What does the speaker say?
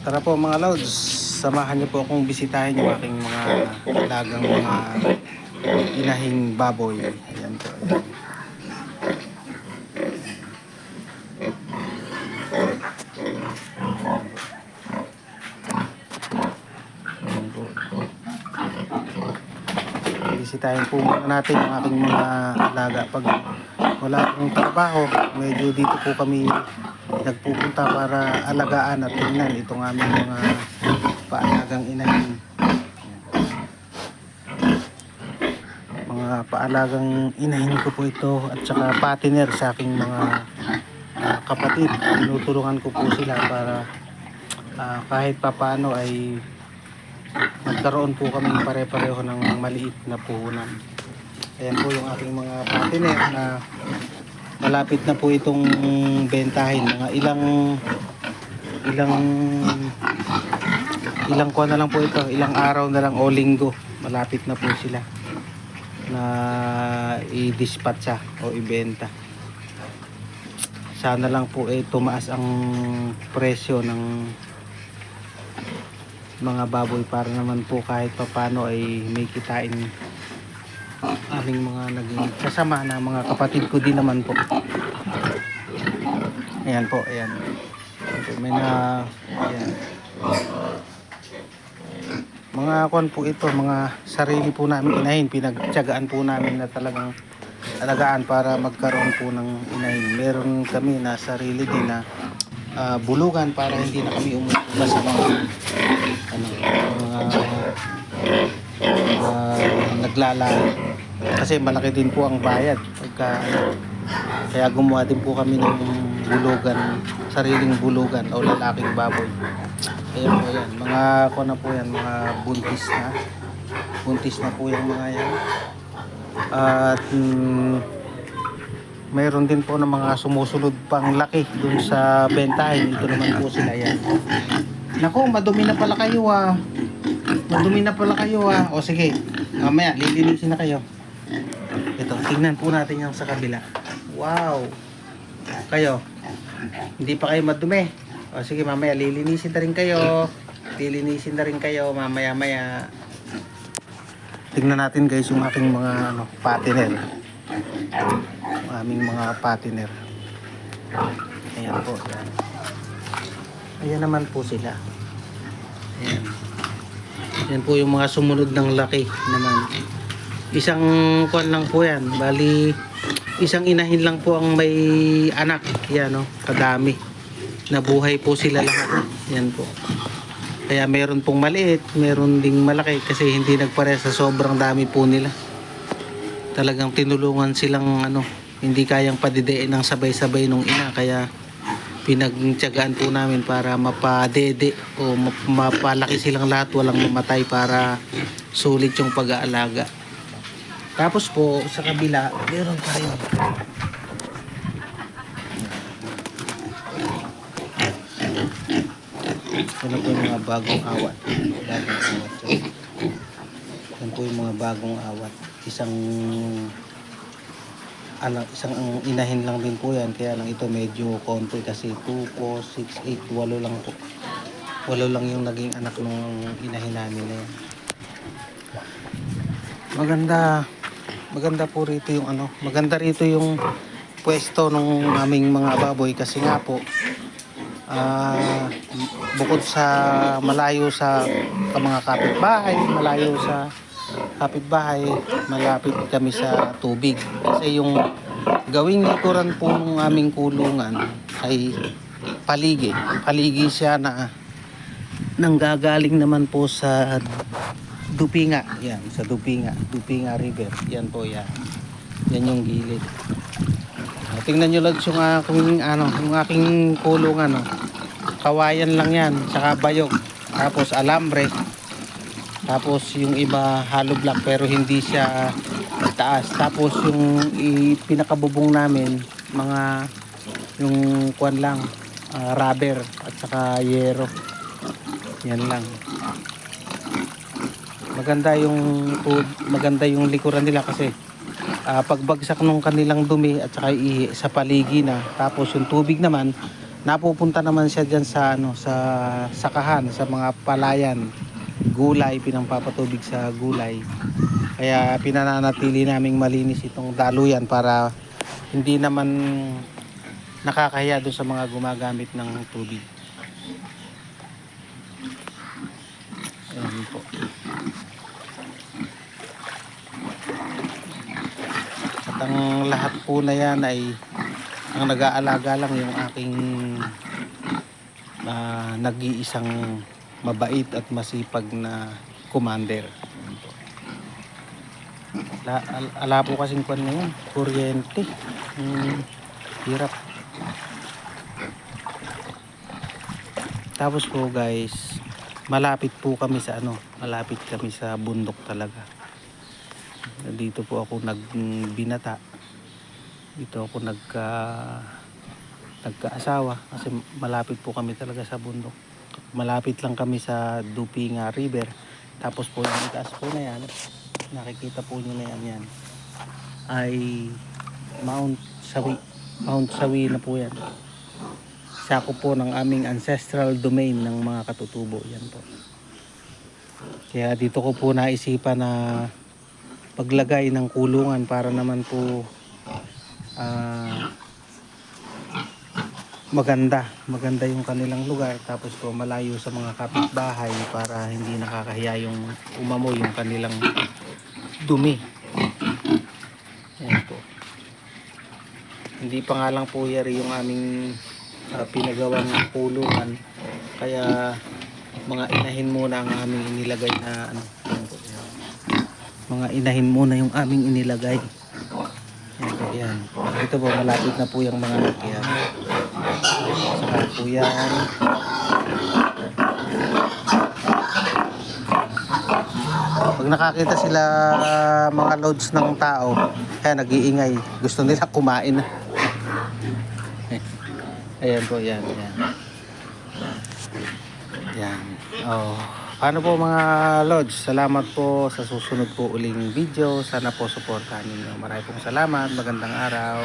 Tara po mga lods, samahan niyo po akong bisitahin yung aking mga alagang mga inahing baboy. Ayan po. Ayan. Bisitahin po muna natin yung aking mga alaga pag wala akong trabaho. Medyo dito po kami nagpupunta para alagaan at tingnan itong aming mga paalagang inahin. Mga paalagang inahin ko po ito at saka patiner sa aking mga ah, kapatid. Tinutulungan ko po sila para ah, kahit papano ay nagkaroon po kami pare-pareho ng maliit na puhunan. Ayan po yung aking mga patiner na malapit na po itong bentahin. Mga ilang ilang ilang kuha na lang po ito. Ilang araw na lang o linggo. Malapit na po sila na i-dispatcha o ibenta. Sana lang po eh tumaas ang presyo ng mga baboy para naman po kahit papano ay may kitain aming mga naging kasama na mga kapatid ko din naman po. Ayan po, ayan. May na, ayan. Mga kwan po ito, mga sarili po namin inahin, pinagtyagaan po namin na talagang alagaan para magkaroon po ng inahin. Meron kami na sarili din na ah, bulugan para hindi na kami umuwi sa mga ano, mga uh, naglalaro. Kasi malaki din po ang bayad. Pagka, kaya gumawa din po kami ng bulugan, sariling bulugan o lalaking baboy. Ayan po yan. Mga ko na po yan, mga buntis na. Buntis na po yung mga yan. At mm, mayroon din po ng mga sumusunod pang laki dun sa bentahin. Ito naman po sila yan. Naku, madumi na pala kayo ah. Madumi na pala kayo ah. O sige, mamaya lilinisin na kayo. Ito, tingnan po natin yung sa kabila. Wow! Kayo, hindi pa kayo madumi. O sige, mamaya lilinisin na rin kayo. Lilinisin na rin kayo mamaya-maya. Tingnan natin guys yung aking mga ano, patiner. Yung aming mga patiner. Ayan po. Ayan. Naman po sila. Ayan. Ayan po yung mga sumunod ng laki naman. Isang kuan lang po yan. Bali, isang inahin lang po ang may anak. Yan no, kadami. Nabuhay po sila lahat. Yan po. Kaya meron pong maliit, meron ding malaki kasi hindi nagpare sa sobrang dami po nila. Talagang tinulungan silang ano, hindi kayang padidein ng sabay-sabay nung ina kaya pinagtiyagaan po namin para mapadede o map- mapalaki silang lahat walang mamatay para sulit yung pag-aalaga. Tapos po sa kabila, meron pa rin. Ano po yung mga bagong awat. Bagong awat. Yan po yung mga bagong awat. Isang anak, isang ang inahin lang din po yan. Kaya lang ito medyo konti kasi 2, 4, 6, 8, 8 lang po. 8 lang yung naging anak ng inahin namin na yan. Maganda, maganda po rito yung ano, maganda rito yung pwesto ng aming mga baboy kasi nga po ah bukod sa malayo sa, sa mga kapitbahay, malayo sa kapitbahay, malapit kami sa tubig. Kasi yung gawing likuran po ng aming kulungan ay paligi. Paligi siya na nanggagaling naman po sa Dupinga. Yan, sa Dupinga. Dupinga River. Yan po yan. Yan yung gilid. Ah, Tingnan nyo lang yung aking, ano, yung aking kulungan. No? Kawayan lang yan. Saka bayog. Tapos alambre. Tapos yung iba hollow block pero hindi siya taas. Tapos yung pinakabubong namin mga yung kuan lang ah, rubber at saka yero. Yan lang. Maganda yung maganda yung likuran nila kasi ah, pagbagsak ng kanilang dumi at saka ihi sa paligi na tapos yung tubig naman napupunta naman siya diyan sa ano sa sakahan sa mga palayan. Gulay pinampapatubig sa gulay. Kaya pinananatili naming malinis itong daluyan para hindi naman nakakahiya doon sa mga gumagamit ng tubig Ayan po. At ang lahat po na yan ay ang nag-aalaga lang yung aking ah, nag-iisang mabait at masipag na commander. La, al- ala po kasing kwan ngayon, kuryente. Hmm, hirap. Tapos po guys, malapit po kami sa ano, malapit kami sa bundok talaga. Dito po ako nagbinata. Dito ako nagka nagkaasawa kasi malapit po kami talaga sa bundok. Malapit lang kami sa Dupinga River. Tapos po yung itaas po na yan, nakikita po nyo na yan yan, ay Mount Sawi. Mount Sawi na po yan. Sako po ng aming ancestral domain ng mga katutubo. Yan po. Kaya dito ko po naisipan na paglagay ng kulungan para naman po ah, maganda. Maganda yung kanilang lugar. Tapos po malayo sa mga kapitbahay para hindi nakakahiya yung umamoy yung kanilang dumi. Po. Hindi pa nga lang po yari yung aming uh, pinagawang kulungan. Kaya mga inahin muna ang aming inilagay na ano. Mga inahin muna yung aming inilagay. Yan. Ito po, malapit na po yung mga yan. Saka po yan. Pag nakakita sila ah, mga loads ng tao, kaya nag-iingay. Gusto nila kumain. Ayan po, yan, yan. Yan. Oh. Paano po mga Lods? Salamat po sa susunod po uling video. Sana po supportahan ninyo. Maraming pong salamat. Magandang araw.